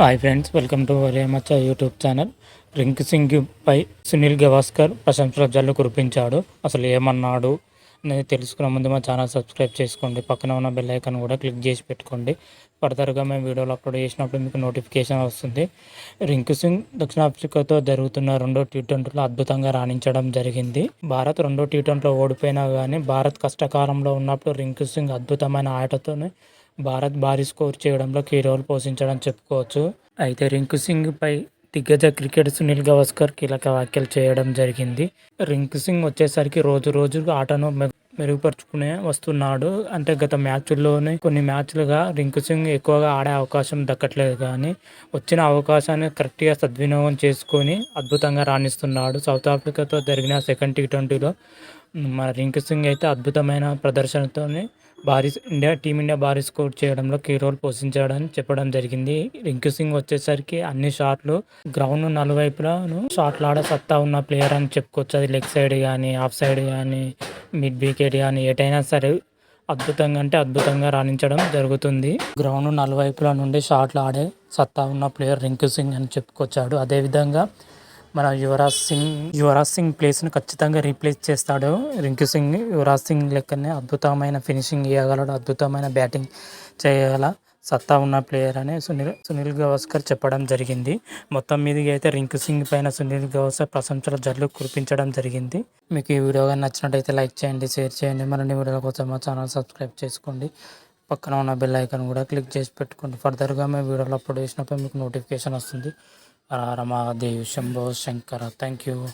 Hi friends welcome to వరేమచ్చ YouTube channel Rinku Singh పై సునీల్ గవాస్కర్ ప్రశంసల జల్లు కురిపించాడు. అసలు ఏమన్నాడు? అనేది తెలుసుకునే ముందు మా ఛానల్ సబ్స్క్రైబ్ చేసుకోండి. పక్కన ఉన్న బెల్ ఐకాన్ కూడా క్లిక్ చేసి పెట్టుకోండి. ఫర్దర్గా మేము వీడియోలు అప్లోడ్ చేసినప్పుడు మీకు నోటిఫికేషన్ వస్తుంది. రింకు సింగ్ దక్షిణాఫ్రికాతో జరుగుతున్న రెండో టీ ట్వంటీలో అద్భుతంగా రాణించడం జరిగింది. భారత్ రెండో టీ ట్వంటీలో ఓడిపోయినా కానీ భారత్ కష్టకాలంలో ఉన్నప్పుడు రింకు సింగ్ అద్భుతమైన ఆటతోనే భారత్ భారీ స్కోర్ చేయడంలో కీ రోల్ పోషించడం చెప్పుకోవచ్చు. అయితే రింకు సింగ్ పై దిగ్గజ క్రికెట్ సునీల్ గవాస్కర్ కీలక వ్యాఖ్యలు చేయడం జరిగింది. రింకు సింగ్ వచ్చేసరికి రోజు రోజు ఆటను మెరుగుపరుచుకునే వస్తున్నాడు. అంటే గత మ్యాచ్ల్లోనే కొన్ని మ్యాచ్లుగా రింకు సింగ్ ఎక్కువగా ఆడే అవకాశం దక్కట్లేదు. కానీ వచ్చిన అవకాశాన్ని కరెక్ట్గా సద్వినియోగం చేసుకొని అద్భుతంగా రాణిస్తున్నాడు. సౌత్ ఆఫ్రికాతో జరిగిన సెకండ్ టీ ట్వంటీలో మన రింకు సింగ్ అయితే అద్భుతమైన ప్రదర్శనతోనే భారీ ఇండియా టీమిండియా భారీ స్కోర్ చేయడంలో కీ రోల్ పోషించాడని చెప్పడం జరిగింది. రింకు సింగ్ వచ్చేసరికి అన్ని షాట్లు గ్రౌండ్ నలువైపులను షాట్లు ఆడే సత్తా ఉన్న ప్లేయర్ అని చెప్పుకోవచ్చు. అది లెగ్ సైడ్ కానీ ఆఫ్ సైడ్ కానీ మిడ్ వికెట్ కానీ ఎటైనా సరే అద్భుతంగా అంటే అద్భుతంగా రాణించడం జరుగుతుంది. గ్రౌండ్ నలువైపుల నుండి షాట్లు ఆడే సత్తా ఉన్న ప్లేయర్ రింకు సింగ్ అని చెప్పుకొచ్చాడు. అదేవిధంగా మన యువరాజ్ సింగ్ యువరాజ్ సింగ్ ప్లేస్ను ఖచ్చితంగా రీప్లేస్ చేస్తాడు. రింకు సింగ్ యువరాజ్ సింగ్ లెక్కనే అద్భుతమైన ఫినిషింగ్ ఇవ్వగలడు అద్భుతమైన బ్యాటింగ్ చేయగల సత్తా ఉన్న ప్లేయర్ అని సునీల్ సునీల్ గవాస్కర్ చెప్పడం జరిగింది. మొత్తం మీదకి అయితే రింకు సింగ్ పైన సునీల్ గవాస్కర్ ప్రశంసల జల్లు కురిపించడం జరిగింది. మీకు ఈ వీడియో కానీ నచ్చినట్టయితే లైక్ చేయండి షేర్ చేయండి. మరిన్ని వీడియోల కోసం మా ఛానల్ సబ్స్క్రైబ్ చేసుకోండి. పక్కన ఉన్న బెల్ ఐకాన్ కూడా క్లిక్ చేసి పెట్టుకోండి. ఫర్దర్గా మేము వీడియోలు అప్లోడ్ చేసినప్పుడు మీకు నోటిఫికేషన్ వస్తుంది. Har Har Mahadev Shambho Shankar thank you